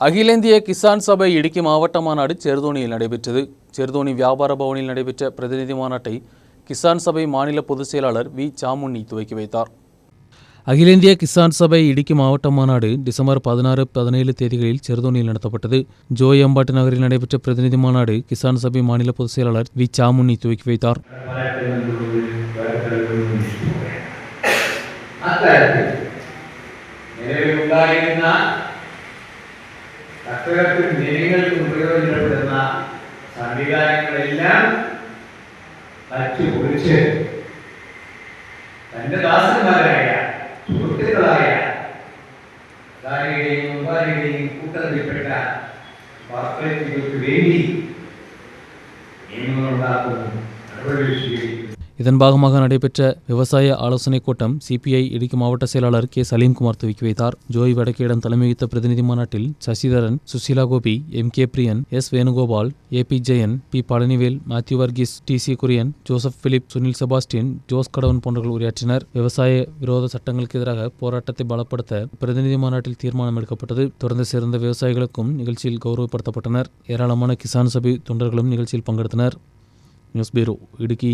அகில இந்திய கிசான் சபை இடுக்கி மாவட்ட மாநாடு செர்தோனியில் நடைபெற்றது. செர்தோனி வியாபார பவனில் நடைபெற்ற பிரதிநிதி மாநாட்டை கிசான் சபை மாநில பொதுச் செயலாளர் வி. சாமுன்னி துவக்கி வைத்தார். அகில இந்திய கிசான் சபை இடுக்கி மாவட்ட மாநாடு டிசம்பர் பதினாறு பதினேழு தேதிகளில் செருதோனியில் நடத்தப்பட்டது. ஜோய் அம்பாட்டு நகரில் நடைபெற்ற பிரதிநிதி மாநாடு கிசான் சபை மாநில பொதுச் செயலாளர் வி. சாமுன்னி துவக்கி வைத்தார். അത്തരത്തിൽ ജനങ്ങൾക്ക് പ്രയോജനപ്പെടുന്ന സംവിധാനങ്ങളെല്ലാം തച്ചു പൊളിച്ച് തന്റെ ദാസന്മാരായ സുഹൃത്തുക്കളായ ധാരയുടെയും മുമ്പാരിയുടെയും കൂട്ടത്തിൽപ്പെട്ട വാർത്തകൾക്ക് വേണ്ടി നിയമങ്ങളുണ്ടാക്കുന്നു നടപടികൾ സ്വീകരിക്കുന്നു. இதன் பாகமாக நடைபெற்ற விவசாய ஆலோசனைக் கூட்டம் சிபிஐ இடுக்கி மாவட்ட செயலாளர் கே. சலீம்குமார் துவக்கி வைத்தார். ஜோய் வடக்கேடன் தலைமை வைத்த பிரதிநிதி மாநாட்டில் Sasidharan Susheela Gopi M. K. Priyan S. Venugopal A. P. Jayan P. Palanivel Mathew Varghese T. C. Kurian Joseph Philip Sunil Sebastian Jose Kadavan போன்றவர்கள் உரையாற்றினர். விவசாய விரோத சட்டங்களுக்கு எதிராக போராட்டத்தை பலப்படுத்த பிரதிநிதி மாநாட்டில் தீர்மானம் எடுக்கப்பட்டது. தொடர்ந்து சேர்ந்த விவசாயிகளுக்கும் நிகழ்ச்சியில் கௌரவப்படுத்தப்பட்டனர். ஏராளமான கிசான் சபை தொண்டர்களும் நிகழ்ச்சியில் பங்கெடுத்தனர். நியூஸ் பீரோ இடுக்கி.